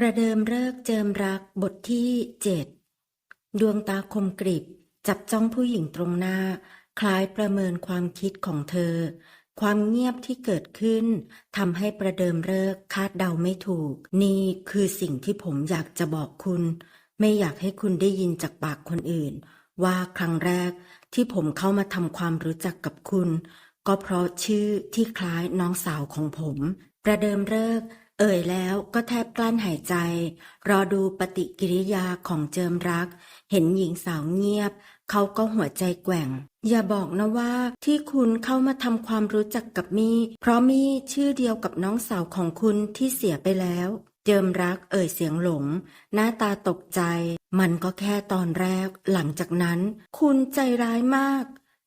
ประเดิมเลิกเจิมรักบทที่เจ็ดดวงตาคมกริบ จับจ้องผู้หญิงตรงหน้า คล้ายประเมินความคิดของเธอ ความเงียบที่เกิดขึ้นทำให้ประเดิมเลิกคาดเดาไม่ถูก นี่คือสิ่งที่ผมอยากจะบอกคุณ ไม่อยากให้คุณได้ยินจากปากคนอื่น ว่าครั้งแรกที่ผมเข้ามาทำความรู้จักกับคุณ ก็เพราะชื่อที่คล้ายน้องสาวของผม ประเดิมเลิก เอ่ยแล้วก็แทบกลั้นหายใจ รอดูปฏิกิริยาของเจิมรัก เห็นหญิงสาวเงียบ เขาก็หัวใจแกว่ง อย่าบอกนะว่าที่คุณเข้ามาทำความรู้จักกับมี่ เพราะมี่ชื่อเดียวกับน้องสาวของคุณที่เสียไปแล้ว เจิมรักเอ่ยเสียงหลง หน้าตาตกใจ มันก็แค่ตอนแรก หลังจากนั้น คุณใจร้ายมาก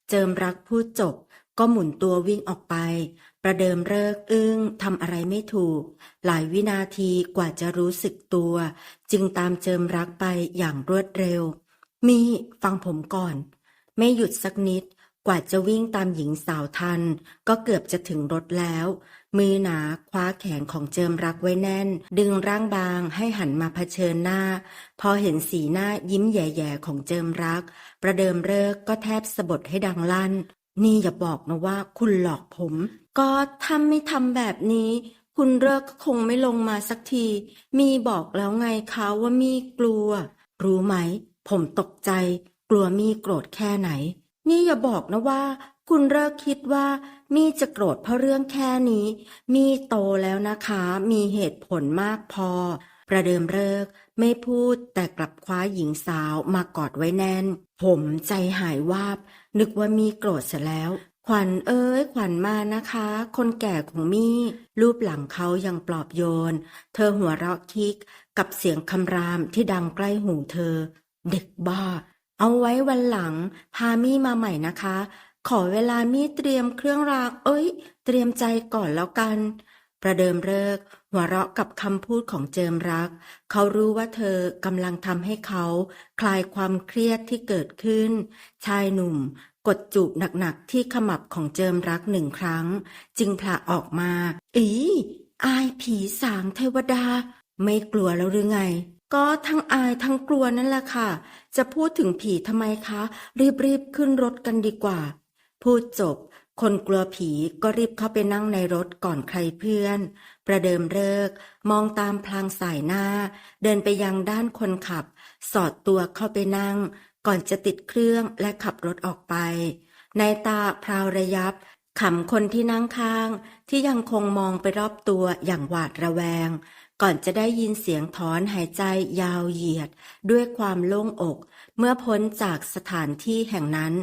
เจิมรักพูดจบ ก็หมุนตัววิ่งออกไป ประเดิมเลิกอึ้งทำอะไรไม่ถูก หลายวินาทีกว่าจะรู้สึกตัว จึงตามเจิมรักไปอย่างรวดเร็ว มีฟังผมก่อน ไม่หยุดสักนิด กว่าจะวิ่งตามหญิงสาวทัน ก็เกือบจะถึงรถแล้ว มือหนาคว้าแขนของเจิมรักไว้แน่น ดึงร่างบางให้หันมาเผชิญหน้า พอเห็นสีหน้ายิ้มแย่ๆของเจิมรัก ประเดิมเลิกก็แทบสะบดให้ดังลั่นนี่อย่าบอกนะว่าคุณหลอกผม ก็ถ้าไม่ทำแบบนี้ คุณเลิกก็คงไม่ลงมาสักที มีบอกแล้วไงคะว่ามีกลัว รู้ไหม ผมตกใจ กลัวมีโกรธแค่ไหน นี่อย่าบอกนะว่า คุณเลิกคิดว่า มีจะโกรธเพราะเรื่องแค่นี้ มีโตแล้วนะคะ มีเหตุผลมากพอ ประเดิมเลิกไม่พูดแต่กลับคว้าหญิงสาวมากอดไว้แน่น ผมใจหายวาบ นึกว่ามีโกรธเสียแล้ว ขวัญเอ้ยขวัญมานะคะ คนแก่ของมี่ รูปหลังเขายังปลอบโยน เธอหัวเราะคิกกับเสียงคำรามที่ดังใกล้หูเธอ เด็กบ้า เอาไว้วันหลัง พามี่มาใหม่นะคะ ขอเวลามี่เตรียมเครื่องรางเอ้ย เตรียมใจก่อนแล้วกัน ประเดิมเลิกหัวเราะกับคำพูดของเจิมรัก เขารู้ว่าเธอกำลังทำให้เขา คลายความเครียดที่เกิดขึ้น ชายหนุ่ม กดจูบหนักๆที่ขมับของเจิมรักหนึ่งครั้ง จึงผละออกมาอีอายผีสางเทวดา ไม่กลัวแล้วหรือไง ก็ทั้งอายทั้งกลัวนั่นแหละค่ะ จะพูดถึงผีทำไมคะ รีบๆขึ้นรถกันดีกว่า พูดจบ คนกลัวผีก็รีบเข้าไปนั่งในรถก่อนใครเพื่อน ประเดิมเลิก มองตามพลางสายหน้า เดินไปยังด้านคนขับ สอดตัวเข้าไปนั่ง ก่อนจะติดเครื่องและขับรถออกไปในตาพราวระยับขำคนที่นั่งข้าง ที่ยังคงมองไปรอบตัวอย่างหวาดระแวง ก่อนจะได้ยินเสียงถอนหายใจยาวเหยียด ด้วยความโล่งอก เมื่อพ้นจากสถานที่แห่งนั้น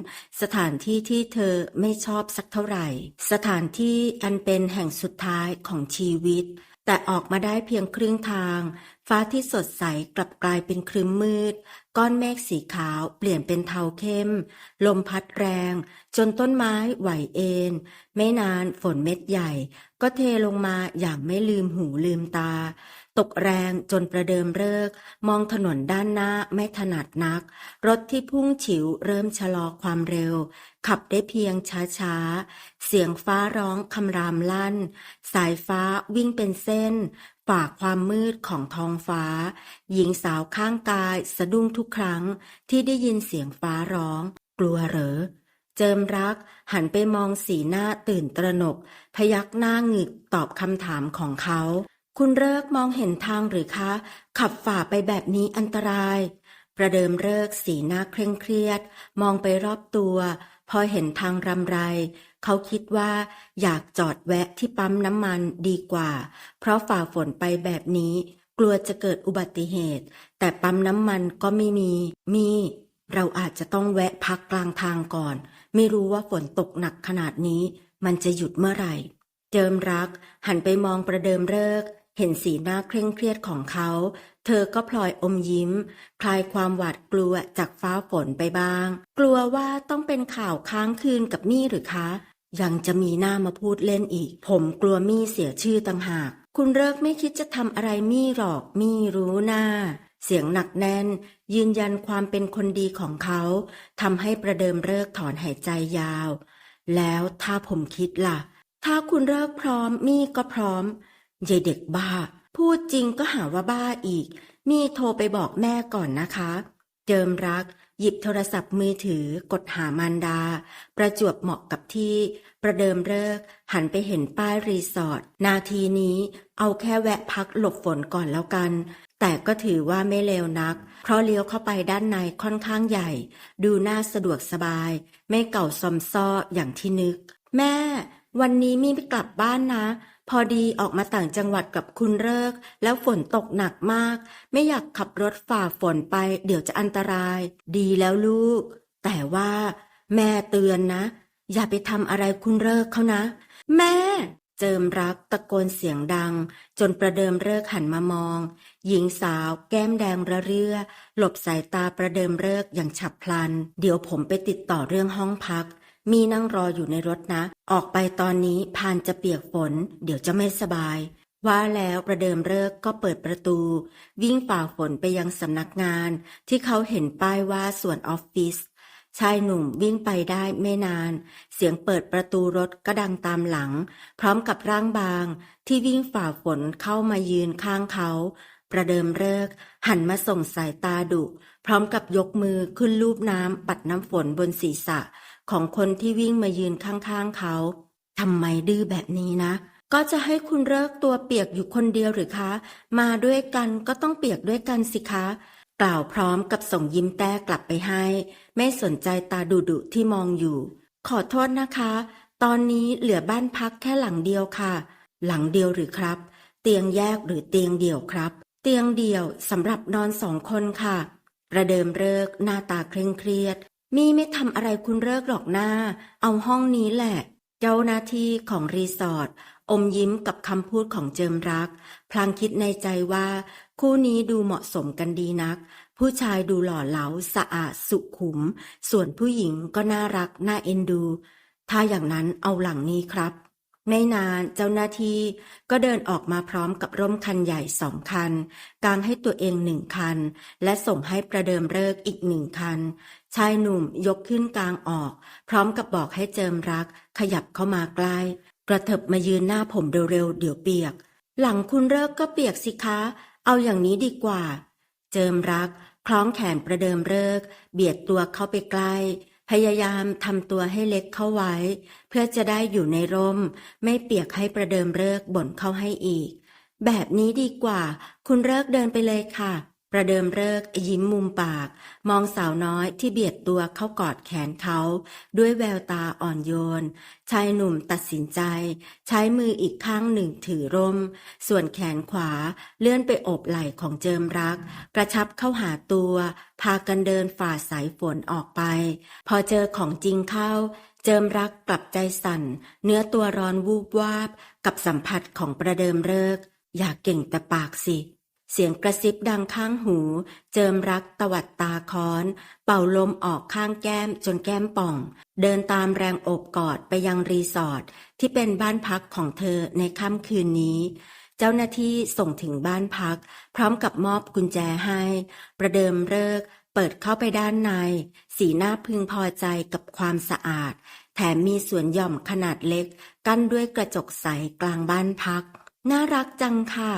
สถานที่ที่เธอไม่ชอบสักเท่าไหร่ สถานที่อันเป็นแห่งสุดท้ายของชีวิต แต่ออกมาได้เพียงครึ่งทาง ฟ้าที่สดใสกลับกลายเป็นครึ้มมืด ก้อนเมฆสีขาวเปลี่ยนเป็นเทาเข้ม ลมพัดแรง จนต้นไม้ไหวเอ็นไม่นานฝนเม็ดใหญ่ ก็เทลงมาอย่างไม่ลืมหูลืมตา ตกแรงจนประเดิมเลิก มองถนนด้านหน้าไม่ถนัดนัก รถที่พุ่งฉิวเริ่มชะลอความเร็ว ขับได้เพียงช้าๆ เสียงฟ้าร้องคำรามลั่น สายฟ้าวิ่งเป็นเส้น ฝ่าความมืดของท้องฟ้า หญิงสาวข้างกายสะดุ้งทุกครั้งที่ได้ยินเสียงฟ้าร้อง กลัวเหรอ เจิมรักหันไปมองสีหน้าตื่นตระหนก พยักหน้าหงึกตอบคำถามของเขา คุณเลิกมองเห็นทางหรือคะ ขับฝ่าไปแบบนี้อันตราย ประเดิมเลิกสีหน้าเคร่งเครียด มองไปรอบตัว พอเห็นทางรำไร เขาคิดว่าอยากจอดแวะที่ปั๊มน้ำมันดีกว่า เพราะฝ่าฝนไปแบบนี้ กลัวจะเกิดอุบัติเหตุ แต่ปั๊มน้ำมันก็ไม่มี มี เราอาจจะต้องแวะพักกลางทางก่อน ไม่รู้ว่าฝนตกหนักขนาดนี้ มันจะหยุดเมื่อไหร่ เจิมรัก หันไปมองประเดิมเลิกเห็นสีหน้าเคร่งเครียดของเขา เธอก็พลอยอมยิ้ม คลายความหวาดกลัวจากฟ้าฝนไปบ้าง กลัวว่าต้องเป็นข่าวค้างคืนกับมี่หรือคะ ยังจะมีหน้ามาพูดเล่นอีก ผมกลัวมี่เสียชื่อต่างหาก คุณเลิกไม่คิดจะทำอะไรมี่หรอกมี่รู้หน้า เสียงหนักแน่น ยืนยันความเป็นคนดีของเขาทำให้ประเดิมเลิกถอนหายใจยาว แล้วถ้าผมคิดล่ะ ถ้าคุณเลิกพร้อมมี่ก็พร้อมยายเด็กบ้า พูดจริงก็หาว่าบ้าอีกนี่โทรไปบอกแม่ก่อนนะคะ เจิมรัก หยิบโทรศัพท์มือถือกดหามารดา ประจวบเหมาะกับที่ ประเดิมเลิก หันไปเห็นป้ายรีสอร์ท นาทีนี้เอาแค่แวะพักหลบฝนก่อนแล้วกัน แต่ก็ถือว่าไม่เลวนัก เพราะเลี้ยวเข้าไปด้านในค่อนข้างใหญ่ ดูน่าสะดวกสบาย ไม่เก่าซอมซ้ออย่างที่นึก แม่ วันนี้มีไปกลับบ้านนะ พอดีออกมาต่างจังหวัดกับคุณเลิก แล้วฝนตกหนักมาก ไม่อยากขับรถฝ่าฝนไป เดี๋ยวจะอันตราย ดีแล้วลูก แต่ว่า แม่เตือนนะ อย่าไปทำอะไรคุณเลิกเขานะ แม่ เจิมรักตะโกนเสียงดัง จนประเดิมเลิกหันมามอง หญิงสาวแก้มแดงระเรื่อ หลบสายตาประเดิมเลิกอย่างฉับพลัน เดี๋ยวผมไปติดต่อเรื่องห้องพัก มีนั่งรออยู่ในรถนะ ออกไปตอนนี้พานจะเปียกฝน เดี๋ยวจะไม่สบาย ว่าแล้วประเดิมเลิกก็เปิดประตู วิ่งฝ่าฝนไปยังสำนักงาน ที่เขาเห็นป้ายว่าส่วนออฟฟิศชายหนุ่มวิ่งไปได้ไม่นาน เสียงเปิดประตูรถก็ดังตามหลัง พร้อมกับร่างบาง ที่วิ่งฝ่าฝนเข้ามายืนข้างเขา ประเดิมเลิก หันมาส่งสายตาดุ พร้อมกับยกมือขึ้นลูบน้ำปัดน้ำฝนบนศีรษะ ของคนที่วิ่งมายืนข้างๆเขาทำไมดื้อแบบนี้นะ ก็จะให้คุณเลิกตัวเปียกอยู่คนเดียวหรือคะ มาด้วยกันก็ต้องเปียกด้วยกันสิคะ กล่าวพร้อมกับส่งยิ้มแต้กลับไปให้ ไม่สนใจตาดุดุที่มองอยู่ ขอโทษนะคะ ตอนนี้เหลือบ้านพักแค่หลังเดียวค่ะ หลังเดียวหรือครับ เตียงแยกหรือเตียงเดี่ยวครับ เตียงเดี่ยวสำหรับนอนสองคนค่ะ ประเดิมเลิกหน้าตาเคร่งเครียด มีไม่ทำอะไรคุณเลิกหรอกหน้า เอาห้องนี้แหละ เจ้าหน้าที่ของรีสอร์ทอมยิ้มกับคำพูดของเจิมรัก พลางคิดในใจว่า คู่นี้ดูเหมาะสมกันดีนัก ผู้ชายดูหล่อเหลาสะอาดสุขุม ส่วนผู้หญิงก็น่ารักน่าเอ็นดู ถ้าอย่างนั้นเอาหลังนี้ครับ ไม่นานเจ้าหน้าที่ก็เดินออกมาพร้อมกับร่มคันใหญ่สองคัน กางให้ตัวเองหนึ่งคัน และส่งให้ประเดิมเลิกอีกหนึ่งคัน ชายหนุ่มยกขึ้นกลางออก พร้อมกับบอกให้เจิมรัก ขยับเข้ามาใกล้ กระเถิบมายืนหน้าผมเร็วๆเดี๋ยวเปียก หลังคุณเลิกก็เปียกสิคะ เอาอย่างนี้ดีกว่า เจิมรัก คล้องแขนประเดิมเลิก เบียดตัวเข้าไปใกล้ พยายามทำตัวให้เล็กเข้าไว้ เพื่อจะได้อยู่ในร่ม ไม่เปียกให้ประเดิมเลิกบ่นเข้าให้อีก แบบนี้ดีกว่า คุณเลิกเดินไปเลยค่ะ ประเดิมเลิกยิ้มมุมปาก มองสาวน้อยที่เบียดตัวเข้ากอดแขนเขา ด้วยแววตาอ่อนโยน ชายหนุ่มตัดสินใจ ใช้มืออีกข้างหนึ่งถือร่ม ส่วนแขนขวาเลื่อนไปอบไหล่ของเจิมรัก กระชับเข้าหาตัว พากันเดินฝ่าสายฝนออกไป พอเจอของจริงเข้า เจิมรักกลับใจสั่น เนื้อตัวร้อนวูบวาบ กับสัมผัสของประเดิมเลิก อย่าเก่งแต่ปากสิ เสียงกระซิบดังข้างหู เจิมรักตวัดตาค้อน เป่าลมออกข้างแก้มจนแก้มป่อง เดินตามแรงโอบกอดไปยังรีสอร์ทที่เป็นบ้านพักของเธอในค่ำคืนนี้ เจ้าหน้าที่ส่งถึงบ้านพัก พร้อมกับมอบกุญแจให้ ประเดิมเลิกเปิดเข้าไปด้านใน สีหน้าพึงพอใจกับความสะอาด แถมมีสวนหย่อมขนาดเล็ก กั้นด้วยกระจกใสกลางบ้านพัก น่ารักจังค่ะ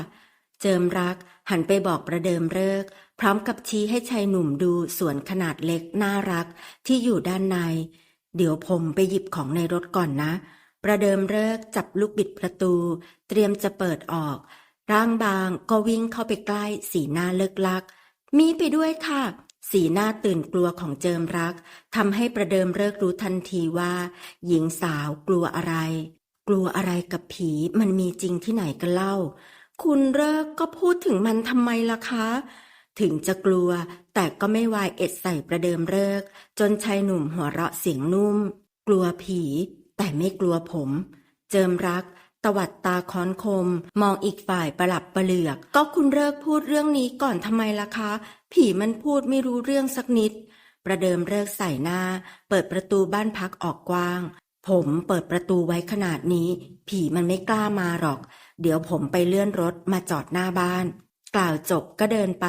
เจิมรักหันไปบอกประเดิมเลิกพร้อมกับชี้ให้ชายหนุ่มดูสวนขนาดเล็กน่ารักที่อยู่ด้านใน เดี๋ยวผมไปหยิบของในรถก่อนนะ ประเดิมเลิกจับลูกบิดประตู เตรียมจะเปิดออก ร่างบางก็วิ่งเข้าไปใกล้สีหน้าเลิกลัก มีไปด้วยค่ะ สีหน้าตื่นกลัวของเจิมรักทำให้ประเดิมเลิกรู้ทันทีว่า หญิงสาวกลัวอะไร กลัวอะไรกับผีมันมีจริงที่ไหนกันเล่า คุณเลิกก็พูดถึงมันทำไมล่ะคะถึงจะกลัวแต่ก็ไม่วายเอ็ดใส่ประเดิมเลิก จนชายหนุ่มหัวเราะเสียงนุ่ม กลัวผี แต่ไม่กลัวผม เจิมรัก ตวัดตาค้อนคม มองอีกฝ่ายประหลับประเหลือก ก็คุณเลิกพูดเรื่องนี้ก่อนทำไมล่ะคะ ผีมันพูดไม่รู้เรื่องสักนิด ประเดิมเลิกใส่หน้า เปิดประตูบ้านพักออกกว้าง ผมเปิดประตูไว้ขนาดนี้ ผีมันไม่กล้ามาหรอก เดี๋ยวผมไปเลื่อนรถมาจอดหน้าบ้าน กล่าวจบก็เดินไป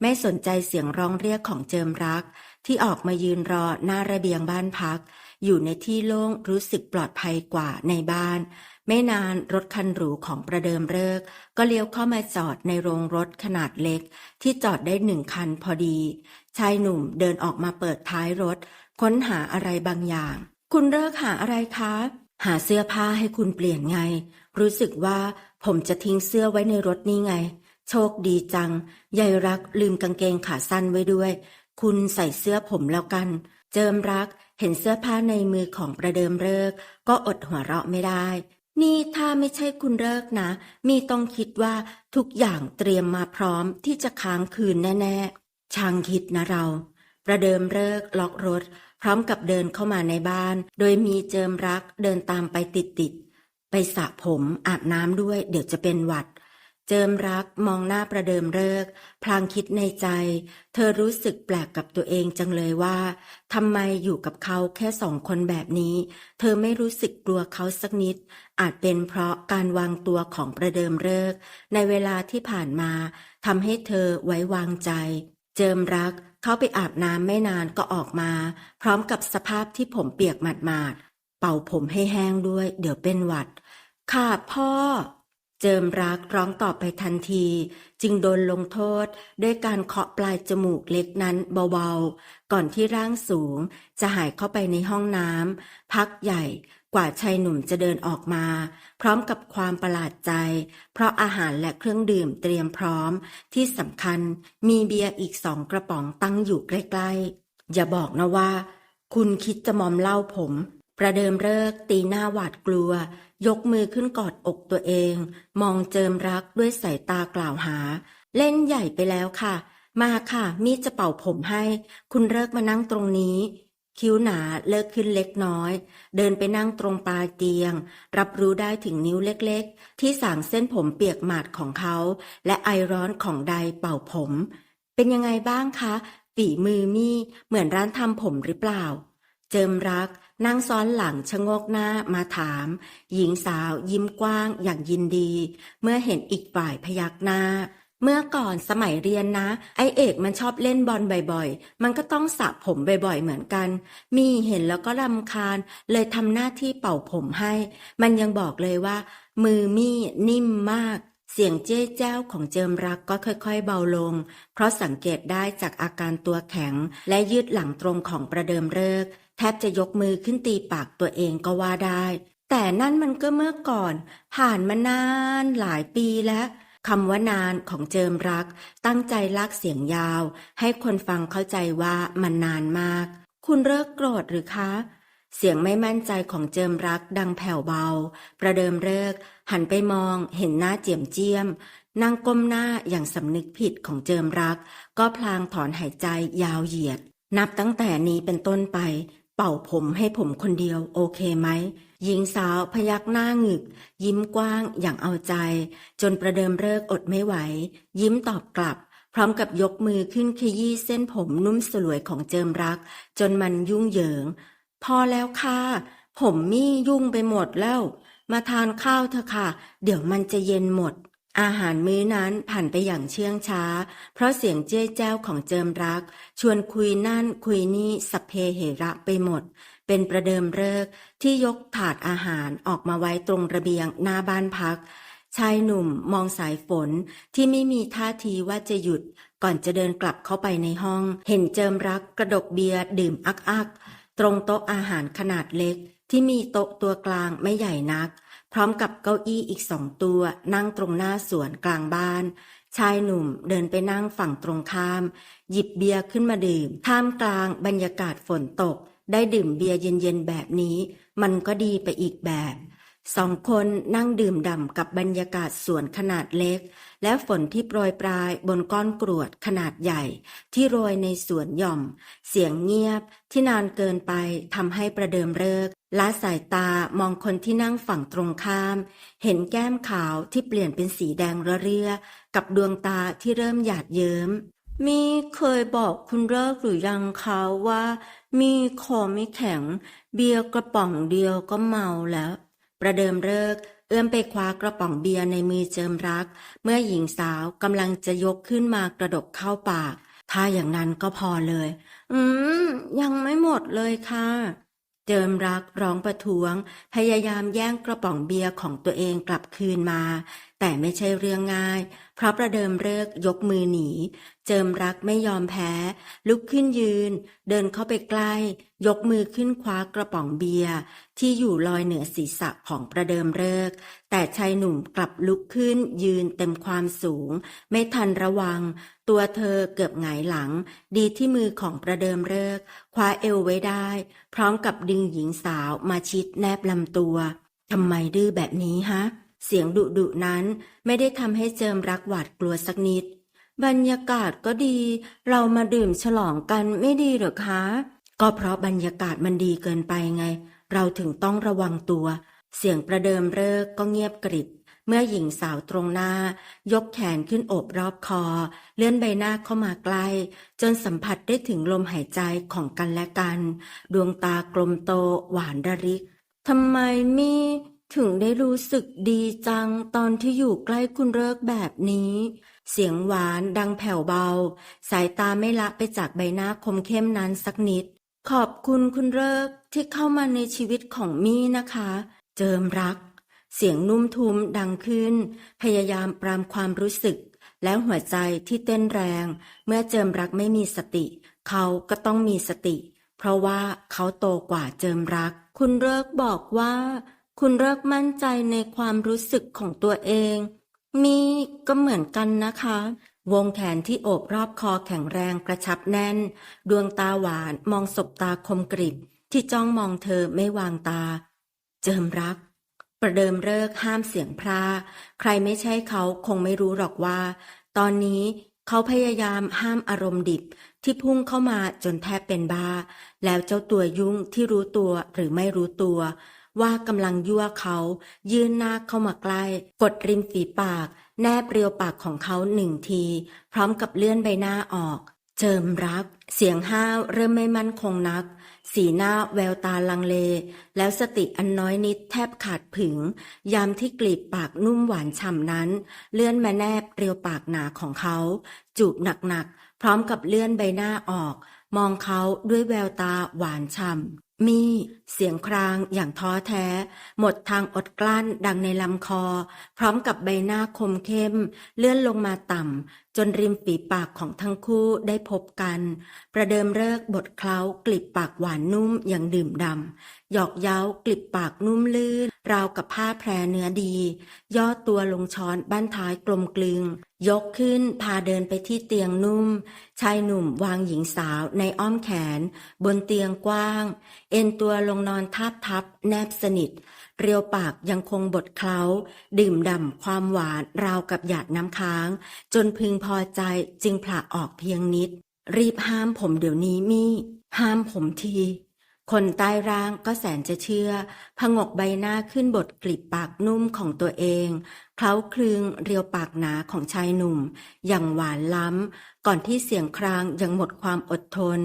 ไม่สนใจเสียงร้องเรียกของเจิมรักที่ออกมายืนรอหน้าระเบียงบ้านพัก อยู่ในที่โล่งรู้สึกปลอดภัยกว่าในบ้าน ไม่นานรถคันหรูของประเดิมเลิก ก็เลี้ยวเข้ามาจอดในโรงรถขนาดเล็ก ที่จอดได้หนึ่งคันพอดี ชายหนุ่มเดินออกมาเปิดท้ายรถ ค้นหาอะไรบางอย่าง คุณเลิกหาอะไรคะ หาเสื้อผ้าให้คุณเปลี่ยนไง รู้สึกว่าผมจะทิ้งเสื้อไว้ในรถนี่ไง โชคดีจังยายรักลืมกางเกงขาสั้นไว้ด้วย คุณใส่เสื้อผมแล้วกัน เจิมรัก เห็นเสื้อผ้าในมือของประเดิมเลิก ก็อดหัวเราะไม่ได้ นี่ถ้าไม่ใช่คุณเลิกนะ มีต้องคิดว่าทุกอย่างเตรียมมาพร้อมที่จะค้างคืนแน่ๆช่างคิดนะเรา ประเดิมเลิกล็อกรถ พร้อมกับเดินเข้ามาในบ้าน โดยมีเจิมรักเดินตามไปติดๆไปสระผมอาบน้ำด้วยเดี๋ยวจะเป็นหวัด เจิมรักมองหน้าประเดิมเลิก พลางคิดในใจ เธอรู้สึกแปลกกับตัวเองจังเลยว่าทำไมอยู่กับเขาแค่สองคนแบบนี้ เธอไม่รู้สึกกลัวเขาสักนิด อาจเป็นเพราะการวางตัวของประเดิมเลิก ในเวลาที่ผ่านมาทำให้เธอไว้วางใจ เจิมรักเขาไปอาบน้ำไม่นานก็ออกมา พร้อมกับสภาพที่ผมเปียกหมาดๆเป่าผมให้แห้งด้วย เดี๋ยวเป็นหวัดค่ะพ่อ เจิมรักร้องตอบไปทันที จึงโดนลงโทษด้วยการเคาะปลายจมูกเล็กนั้นเบาๆ ก่อนที่ร่างสูงจะหายเข้าไปในห้องน้ำพักใหญ่กว่าชายหนุ่มจะเดินออกมา พร้อมกับความประหลาดใจ เพราะอาหารและเครื่องดื่มเตรียมพร้อม ที่สำคัญมีเบียร์อีกสองกระป๋องตั้งอยู่ใกล้ๆ อย่าบอกนะว่า คุณคิดจะมอมเหล้าผม ประเดิมเลิกตีหน้าหวาดกลัว ยกมือขึ้นกอดอกตัวเอง มองเจิมรักด้วยสายตากล่าวหา เล่นใหญ่ไปแล้วค่ะ มาค่ะ มีดจะเป่าผมให้ คุณเลิกมานั่งตรงนี้ คิ้วหนาเลิกขึ้นเล็กน้อย เดินไปนั่งตรงปลายเตียง รับรู้ได้ถึงนิ้วเล็กๆ ที่สางเส้นผมเปียกหมาดของเขา และไอร้อนของใดเป่าผม เป็นยังไงบ้างคะฝีมือมี่เหมือนร้านทำผมหรือเปล่า เจิมรัก นั่งซ้อนหลังชะโงกหน้ามาถาม หญิงสาวยิ้มกว้างอย่างยินดี เมื่อเห็นอีกฝ่ายพยักหน้า เมื่อก่อนสมัยเรียนนะ ไอเอกมันชอบเล่นบอลบ่อยๆ มันก็ต้องสระผมบ่อยๆ เหมือนกัน มีเห็นแล้วก็รำคาญ เลยทำหน้าที่เป่าผมให้ มันยังบอกเลยว่า มือมี่นิ่มมากเสียงเจ้เจ้าของเจิมรักก็ค่อยๆเบาลง เพราะสังเกตได้จากอาการตัวแข็งและยืดหลังตรงของประเดิมเลิกษ์ แทบจะยกมือขึ้นตีปากตัวเองก็ว่าได้ แต่นั่นมันก็เมื่อก่อน ผ่านมานานหลายปีแล้วคำว่านานของเจิมรัก ตั้งใจลากเสียงยาว ให้คนฟังเข้าใจว่ามันนานมาก คุณเลิกโกรธหรือคะ เสียงไม่มั่นใจของเจิมรักดังแผ่วเบา ประเดิมเลิก หันไปมองเห็นหน้าเจียมเจียมนางก้มหน้าอย่างสำนึกผิดของเจิมรัก ก็พลางถอนหายใจยาวเหยียด นับตั้งแต่นี้เป็นต้นไป เป่าผมให้ผมคนเดียวโอเคไหม หญิงสาวพยักหน้าหงึก ยิ้มกว้างอย่างเอาใจ จนประเดิมเลิกอดไม่ไหว ยิ้มตอบกลับ พร้อมกับยกมือขึ้นขยี้เส้นผมนุ่มสลวยของเจิมรัก จนมันยุ่งเหยิง พอแล้วค่ะ ผมมี่ยุ่งไปหมดแล้ว มาทานข้าวเถอะค่ะ เดี๋ยวมันจะเย็นหมด อาหารมื้อนั้นผ่านไปอย่างเชื่องช้า เพราะเสียงเจ้ยแจ้วของเจิมรัก ชวนคุยนั่นคุยนี่สัพเพเหระไปหมด เป็นประเดิมเลิกที่ยกถาดอาหารออกมาไว้ตรงระเบียงหน้าบ้านพัก ชายหนุ่มมองสายฝนที่ไม่มีท่าทีว่าจะหยุด ก่อนจะเดินกลับเข้าไปในห้อง เห็นเจิมรักกระดกเบียร์ดื่มอักอักตรงโต๊ะอาหารขนาดเล็ก ที่มีโต๊ะตัวกลางไม่ใหญ่นัก ร้อมกับเก้าอี้อีกสองตัวนั่งตรงหน้าสวนกลางบ้าน ชายหนุ่มเดินไปนั่งฝั่งตรงข้าม หยิบเบียร์ขึ้นมาดื่ม ท่ามกลางบรรยากาศฝนตก ได้ดื่มเบียร์เย็นๆแบบนี้ มันก็ดีไปอีกแบบ สองคนนั่งดื่มด่ำกับบรรยากาศสวนขนาดเล็ก และฝนที่โปรยปลายบนก้อนกรวดขนาดใหญ่ ที่โรยในสวนหย่อม เสียงเงียบที่นานเกินไปทำให้ประเดิมเลิกละสายตามองคนที่นั่งฝั่งตรงข้าม เห็นแก้มขาวที่เปลี่ยนเป็นสีแดงระเรื่อ กับดวงตาที่เริ่มหยาดเยิ้ม มีเคยบอกคุณเลิกหรือยังคะว่า มีคอไม่แข็ง เบียร์กระป๋องเดียวก็เมาแล้ว ประเดิมเลิกเอื้อมไปคว้ากระป๋องเบียร์ในมือเจิมรัก เมื่อหญิงสาวกำลังจะยกขึ้นมากระดกเข้าปาก ถ้าอย่างนั้นก็พอเลย อืม ยังไม่หมดเลยค่ะ เจิมรักร้องประท้วง พยายามแย่งกระป๋องเบียร์ของตัวเองกลับคืนมา แต่ไม่ใช่เรื่องง่าย เพราะประเดิมเลิกยกมือหนี เจิมรักไม่ยอมแพ้ ลุกขึ้นยืน เดินเข้าไปใกล้ ยกมือขึ้นคว้ากระป๋องเบียร์ที่อยู่ลอยเหนือศีรษะของประเดิมเลิก แต่ชายหนุ่มกลับลุกขึ้นยืนเต็มความสูง ไม่ทันระวัง ตัวเธอเกือบหงายหลัง ดีที่มือของประเดิมเลิก คว้าเอวไว้ได้ พร้อมกับดึงหญิงสาวมาชิดแนบลำตัวทำไมดื้อแบบนี้ฮะ เสียงดุดุนั้นไม่ได้ทำให้เจิมรักหวาดกลัวสักนิด บรรยากาศก็ดี เรามาดื่มฉลองกันไม่ดีหรอคะ ก็เพราะบรรยากาศมันดีเกินไปไง เราถึงต้องระวังตัว เสียงประเดิมเลิกก็เงียบกริบ เมื่อหญิงสาวตรงหน้า ยกแขนขึ้นโอบรอบคอ เลื่อนใบหน้าเข้ามาใกล้ จนสัมผัสได้ถึงลมหายใจของกันและกัน ดวงตากลมโตหวานระริกทำไมมี ถึงได้รู้สึกดีจังตอนที่อยู่ใกล้คุณเลิกแบบนี้ เสียงหวานดังแผ่วเบา สายตาไม่ละไปจากใบหน้าคมเข้มนั้นสักนิด ขอบคุณคุณเลิกที่เข้ามาในชีวิตของมี่นะคะ เจิมรัก เสียงนุ่มทุ้มดังขึ้น พยายามปรามความรู้สึก แล้วหัวใจที่เต้นแรง เมื่อเจิมรักไม่มีสติ เขาก็ต้องมีสติ เพราะว่าเขาโตกว่าเจิมรัก คุณเลิกบอกว่า คุณเลิกมั่นใจในความรู้สึกของตัวเอง มีก็เหมือนกันนะคะ วงแขนที่โอบรอบคอแข็งแรงกระชับแน่น ดวงตาหวานมองสบตาคมกริบที่จ้องมองเธอไม่วางตา เจิมรัก ประเดิมเลิกห้ามเสียงพราใครไม่ใช่เขาคงไม่รู้หรอกว่า ตอนนี้เขาพยายามห้ามอารมณ์ดิบที่พุ่งเข้ามาจนแทบเป็นบ้า แล้วเจ้าตัวยุ่งที่รู้ตัวหรือไม่รู้ตัว ว่ากำลังยั่วเขา ยื่นหน้าเข้ามาใกล้ กดริมฝีปาก แนบเรียวปากของเขาหนึ่งที พร้อมกับเลื่อนใบหน้าออก เจิมรัก เสียงห้าวเริ่มไม่มั่นคงนัก สีหน้าแววตาลังเล แล้วสติอันน้อยนิดแทบขาดผึง ยามที่กลีบปากนุ่มหวานฉ่ำนั้น เลื่อนมาแนบเรียวปากหนาของเขา จูบหนักๆพร้อมกับเลื่อนใบหน้าออกมองเขาด้วยแววตาหวานฉ่ำ มีเสียงครางอย่างท้อแท้ หมดทางอดกลั้นดังในลำคอ พร้อมกับใบหน้าคมเข้ม เลื่อนลงมาต่ำ จนริมฝีปากของทั้งคู่ได้พบกัน ประเดิมเลิกบทเคล้ากลิบปากหวานนุ่มอย่างดื่มดำหยอกเย้ากลิบปากนุ่มลื่น ราวกับผ้าแพรเนื้อดี ย่อตัวลงช้อนบ้านท้ายกลมกลึง ยกขึ้นพาเดินไปที่เตียงนุ่ม ชายหนุ่มวางหญิงสาวในอ้อมแขน บนเตียงกว้าง เอ็นตัวลงนอนทาบทับ แนบสนิท เรียวปากยังคงบดเคล้า ดื่มด่ำความหวานราวกับหยาดน้ำค้าง จนพึงพอใจจึงผละออกเพียงนิด รีบห้ามผมเดี๋ยวนี้มี่ ห้ามผมทีคนใต้ร่างก็แสนจะเชื่อ ผงกใบหน้าขึ้นบทกลีบปากนุ่มของตัวเอง เคล้าคลึงเรียวปากหนาของชายหนุ่ม อย่างหวานล้ำ ก่อนที่เสียงครางยังหมดความอดทน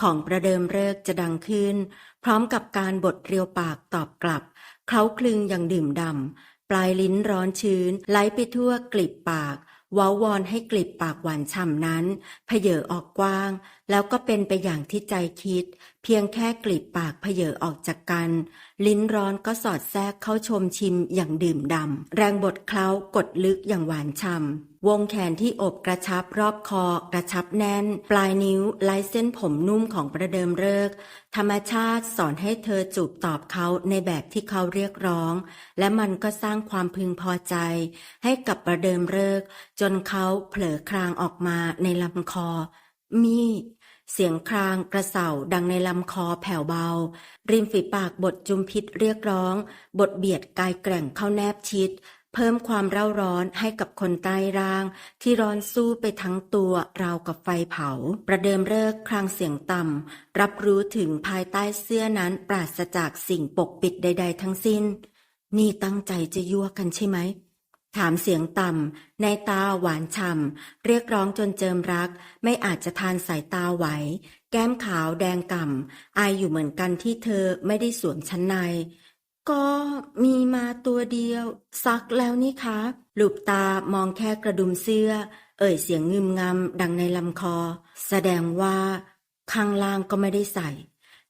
ของประเดิมเลิกจะดังขึ้น พร้อมกับการบดเรียวปากตอบกลับ เคล้าคลึงอย่างดื่มด่ำปลายลิ้นร้อนชื้น ไหลไปทั่วกลีบปากว้าวอนให้กลีบปากหวานฉ่ำนั้นเพเยอออกกว้าง แล้วก็เป็นไปอย่างที่ใจคิด เพียงแค่กลีบปากเพเยอออกจากกัน ลิ้นร้อนก็สอดแทรกเข้าชมชิมอย่างดื่มดำ แรงบดเคล้ากดลึกอย่างหวานฉ่ำวงแขนที่อบกระชับรอบคอ กระชับแน่น ปลายนิ้วไล่เส้นผมนุ่มของประเดิมเลิก ธรรมชาติสอนให้เธอจูบตอบเขาในแบบที่เขาเรียกร้อง และมันก็สร้างความพึงพอใจ ให้กับประเดิมเลิก จนเขาเผลอครางออกมาในลำคอ มี เสียงครางกระเสาดังในลำคอแผ่วเบา ริมฝีปากบทจุมพิษเรียกร้อง บทเบียดกายแกร่งเข้าแนบชิด เพิ่มความเร่าร้อนให้กับคนใต้ร่าง ที่ร้อนสู้ไปทั้งตัวราวกับไฟเผา ประเดิมเลิกครางเสียงต่ำ รับรู้ถึงภายใต้เสื้อนั้นปราศจากสิ่งปกปิดใด ๆ ทั้งสิ้น นี่ตั้งใจจะยั่วกันใช่ไหม ถามเสียงต่ำ ในตาหวานฉ่ำ เรียกร้องจนเจิมรัก ไม่อาจจะทานสายตาไหว แก้มขาวแดงก่ำ อายอยู่เหมือนกันที่เธอไม่ได้สวมชั้นใน ก็มีมาตัวเดียว ซักแล้วนี่คะหลุบตามองแค่กระดุมเสื้อ เอ่ยเสียงงึมงำดังในลำคอ แสดงว่า ข้างล่างก็ไม่ได้ใส่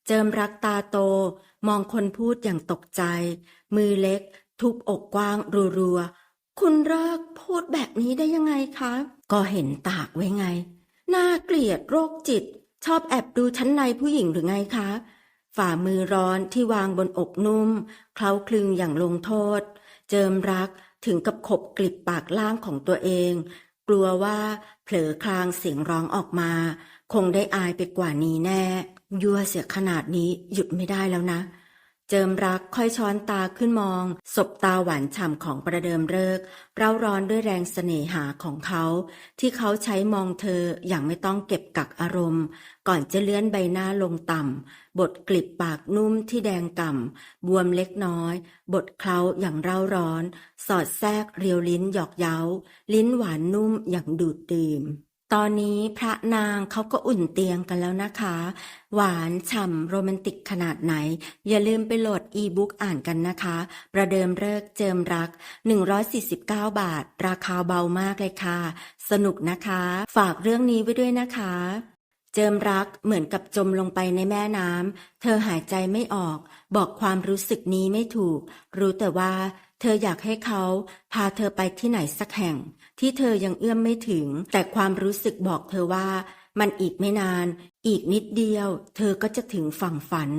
เจิมรักตาโต มองคนพูดอย่างตกใจ มือเล็ก ทุบอกกว้างรัวๆ คุณเลิกพูดแบบนี้ได้ยังไงคะ ก็เห็นตากไว้ไง น่าเกลียดโรคจิต ชอบแอบดูชั้นในผู้หญิงหรือไงคะ ฝ่ามือร้อนที่วางบนอกนุ่ม เคล้าคลึงอย่างลงโทษ เจิมรักถึงกับขบกลิบปากล่างของตัวเอง กลัวว่าเผลอคลางเสียงร้องออกมา คงได้อายไปกว่านี้แน่ ยั่วเสียขนาดนี้หยุดไม่ได้แล้วนะ เจิมรักค่อยช้อนตาขึ้นมอง สบตาหวานฉ่ำของประเดิมเลิกเร่าร้อนด้วยแรงเสน่หาของเขา ที่เขาใช้มองเธออย่างไม่ต้องเก็บกักอารมณ์ ก่อนจะเลื่อนใบหน้าลงต่ำบทกลิบปากนุ่มที่แดงก่ำบวมเล็กน้อยบทเคล้าอย่างเร่าร้อน สอดแทรกเรียวลิ้นหยอกเย้า ลิ้นหวานนุ่มอย่างดูดดื่ม ตอนนี้พระนางเขาก็อุ่นเตียงกันแล้วนะคะ หวานฉ่ำโรแมนติกขนาดไหน อย่าลืมไปโหลดอีบุ๊กอ่านกันนะคะ ประเดิมเลิกเจิมรัก 149 บาท ราคาเบามากเลยค่ะ สนุกนะคะ ฝากเรื่องนี้ไว้ด้วยนะคะ เจิมรักเหมือนกับจมลงไปในแม่น้ำ เธอหายใจไม่ออก บอกความรู้สึกนี้ไม่ถูก รู้แต่ว่า เธออยากให้เขา พาเธอไปที่ไหนสักแห่ง ที่เธอยังเอื้อมไม่ถึง แต่ความรู้สึกบอกเธอว่ามันอีกไม่นาน อีกนิดเดียว เธอก็จะถึงฝั่งฝัน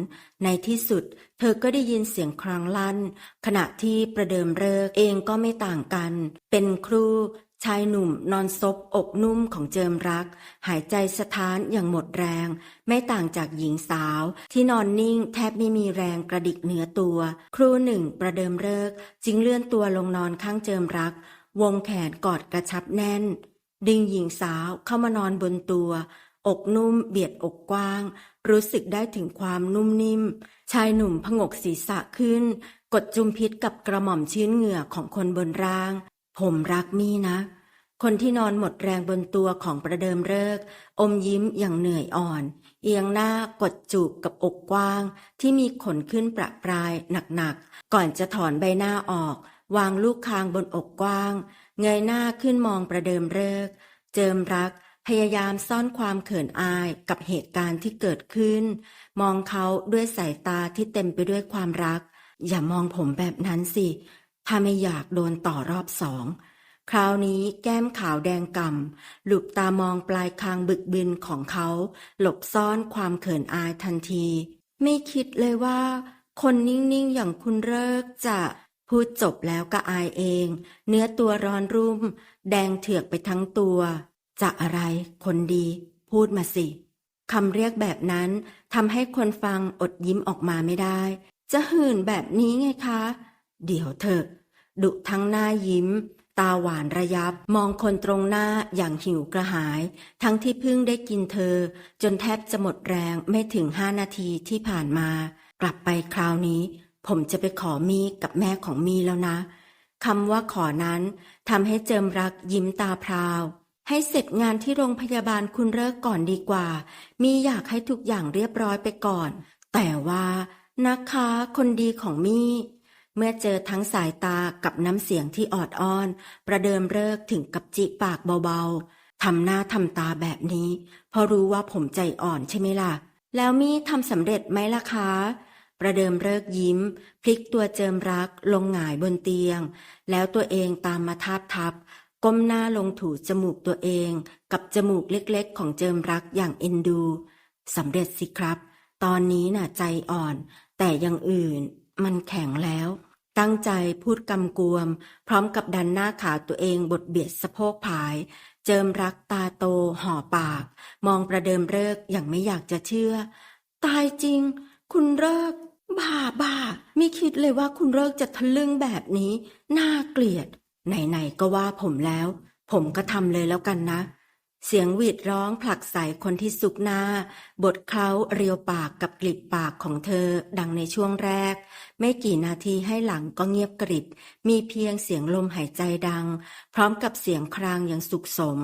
ในที่สุด เธอก็ได้ยินเสียงครางลั่น ขณะที่ประเดิมเลิกเองก็ไม่ต่างกัน เป็นครู ชายหนุ่มนอนซบอกนุ่มของเจิมรัก หายใจสะท้านอย่างหมดแรง ไม่ต่างจากหญิงสาว ที่นอนนิ่งแทบไม่มีแรงกระดิกเนื้อตัว ครูหนึ่งประเดิมเลิกจึงเลื่อนตัวลงนอนข้างเจิมรัก วงแขนกอดกระชับแน่น ดึงหญิงสาวเข้ามานอนบนตัว อกนุ่มเบียดอกกว้าง รู้สึกได้ถึงความนุ่มนิ่ม ชายหนุ่มผงกศีรษะขึ้น กดจุมพิษกับกระหม่อมชื้นเหงื่อของคนบนร่าง ผมรักมี่นะ คนที่นอนหมดแรงบนตัวของประเดิมเลิก อมยิ้มอย่างเหนื่อยอ่อน เอียงหน้ากดจูบกับอกกว้าง ที่มีขนขึ้นประปรายหนักๆ ก่อนจะถอนใบหน้าออก วางลูกคางบนอกกว้าง เงยหน้าขึ้นมองประเดิมเลิก เจิมรักพยายามซ่อนความเขินอายกับเหตุการณ์ที่เกิดขึ้น มองเขาด้วยสายตาที่เต็มไปด้วยความรัก อย่ามองผมแบบนั้นสิ ถ้าไม่อยากโดนต่อรอบสอง คราวนี้แก้มขาวแดงก่ำหลุบตามองปลายคางบึกบึนของเขา หลบซ่อนความเขินอายทันที ไม่คิดเลยว่า คนนิ่งๆ อย่างคุณเลิกจะพูดจบแล้วก็อายเอง เนื้อตัวร้อนรุ่ม แดงเถือกไปทั้งตัว จะอะไร คนดี พูดมาสิคำเรียกแบบนั้นทำให้คนฟังอดยิ้มออกมาไม่ได้ จะหื่นแบบนี้ไงคะ เดี๋ยวเถอะ ดุทั้งหน้ายิ้ม ตาหวานระยับ มองคนตรงหน้าอย่างหิวกระหาย ทั้งที่เพิ่งได้กินเธอ จนแทบจะหมดแรงไม่ถึงห้านาทีที่ผ่านมา กลับไปคราวนี้ ผมจะไปขอมีกับแม่ของมีแล้วนะคำว่าขอนั้นทำให้เจิมรักยิ้มตาพราว ให้เสร็จงานที่โรงพยาบาลคุณเลิกก่อนดีกว่า มีอยากให้ทุกอย่างเรียบร้อยไปก่อน แต่ว่านะคะ คนดีของมี่ เมื่อเจอทั้งสายตากับน้ำเสียงที่ออดอ้อน ประเดิมเลิกถึงกับจิปากเบาๆทำหน้าทำตาแบบนี้เพราะรู้ว่าผมใจอ่อนใช่ไหมล่ะ แล้วมี่ทำสำเร็จไหมล่ะคะประเดิมเลิกยิ้ม พลิกตัวเจิมรักลงหงายบนเตียง แล้วตัวเองตามมาทาบทับ ก้มหน้าลงถูจมูกตัวเอง กับจมูกเล็กๆ ของเจิมรักอย่างเอ็นดูสำเร็จสิครับ ตอนนี้น่ะใจอ่อน แต่ยังอื่นมันแข็งแล้ว ตั้งใจพูดกำกวม พร้อมกับดันหน้าขาตัวเองบดเบียดสะโพกผาย เจิมรักตาโตห่อปาก มองประเดิมเลิกอย่างไม่อยากจะเชื่อ ตายจริง คุณเลิกบ้าบ้าไม่คิดเลยว่าคุณเลิกจะทะลึ่งแบบนี้ น่าเกลียด ไหนๆก็ว่าผมแล้ว ผมก็ทำเลยแล้วกันนะ เสียงหวีดร้องผลักใส่คนที่สุกหน้า บทเคล้าเรียวปากกับกลิบปากของเธอ ดังในช่วงแรก ไม่กี่นาทีให้หลังก็เงียบกริบ มีเพียงเสียงลมหายใจดัง พร้อมกับเสียงครางอย่างสุขสม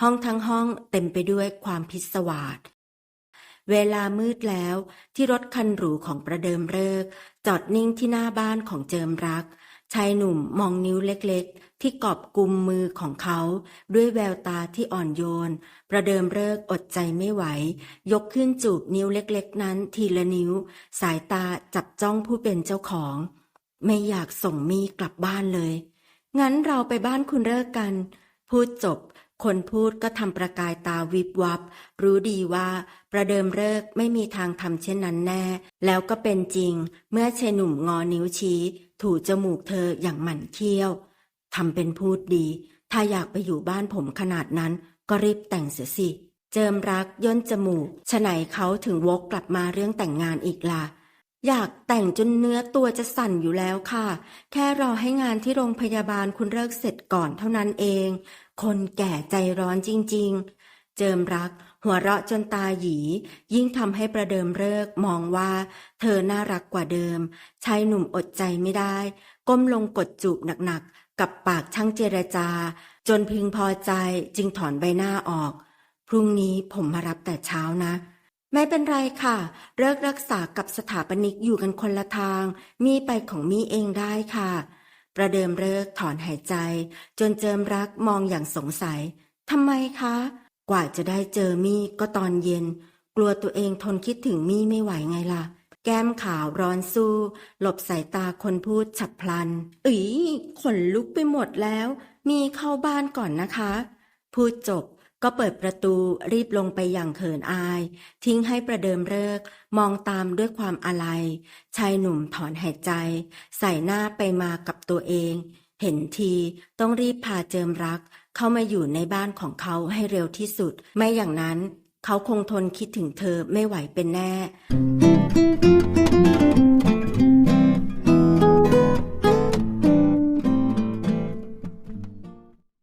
ห้องทั้งห้องเต็มไปด้วยความพิศวาสเวลามืดแล้วที่รถคันหรูของประเดิมเลิก จอดนิ่งที่หน้าบ้านของเจิมรัก ชายหนุ่มมองนิ้วเล็กๆ ที่กอบกุมมือของเขาด้วยแววตาที่อ่อนโยน ประเดิมเลิกอดใจไม่ไหว ยกขึ้นจูบนิ้วเล็กๆ นั้นทีละนิ้ว สายตาจับจ้องผู้เป็นเจ้าของ ไม่อยากส่งมีกลับบ้านเลย งั้นเราไปบ้านคุณเลิกกัน พูดจบ คนพูดก็ทำประกายตาวิบวับ รู้ดีว่าประเดิมเลิกไม่มีทางทำเช่นนั้นแน่ แล้วก็เป็นจริง เมื่อชายหนุ่มงอนิ้วชี้ ถูจมูกเธออย่างหมั่นเคี้ยว ทำเป็นพูดดี ถ้าอยากไปอยู่บ้านผมขนาดนั้น ก็รีบแต่งเสียสิ เจิมรักย่นจมูกฉะไหนเขาถึงวกกลับมาเรื่องแต่งงานอีกล่ะอยากแต่งจนเนื้อตัวจะสั่นอยู่แล้วค่ะ แค่รอให้งานที่โรงพยาบาลคุณเลิกเสร็จก่อนเท่านั้นเอง คนแก่ใจร้อนจริง ๆ เจิมรัก หัวเราะจนตาหยี ยิ่งทำให้ประเดิมเลิกมองว่า เธอน่ารักกว่าเดิมชายหนุ่มอดใจไม่ได้ ก้มลงกดจูบหนักๆ กับปากช่างเจรจา จนพึงพอใจจึงถอนใบหน้าออก พรุ่งนี้ผมมารับแต่เช้านะ ไม่เป็นไรค่ะ เลิกรักษากับสถาปนิกอยู่กันคนละทาง มีไปของมีเองได้ค่ะ ประเดิมเลิกถอนหายใจ จนเจิมรักมองอย่างสงสัยทำไมคะ กว่าจะได้เจอมี่ก็ตอนเย็น กลัวตัวเองทนคิดถึงมี่ไม่ไหวไงล่ะ แก้มขาวร้อนสู้ หลบสายตาคนพูดฉับพลันอุ๊ยขนลุกไปหมดแล้ว มีเข้าบ้านก่อนนะคะ พูดจบก็เปิดประตูรีบลงไปอย่างเขินอาย ทิ้งให้ประเดิมเลิก มองตามด้วยความอาลัย ชายหนุ่มถอนหายใจ ใส่หน้าไปมากับตัวเอง เห็นทีต้องรีบพาเจิมรัก เข้ามาอยู่ในบ้านของเขาให้เร็วที่สุด ไม่อย่างนั้น เขาคงทนคิดถึงเธอไม่ไหวเป็นแน่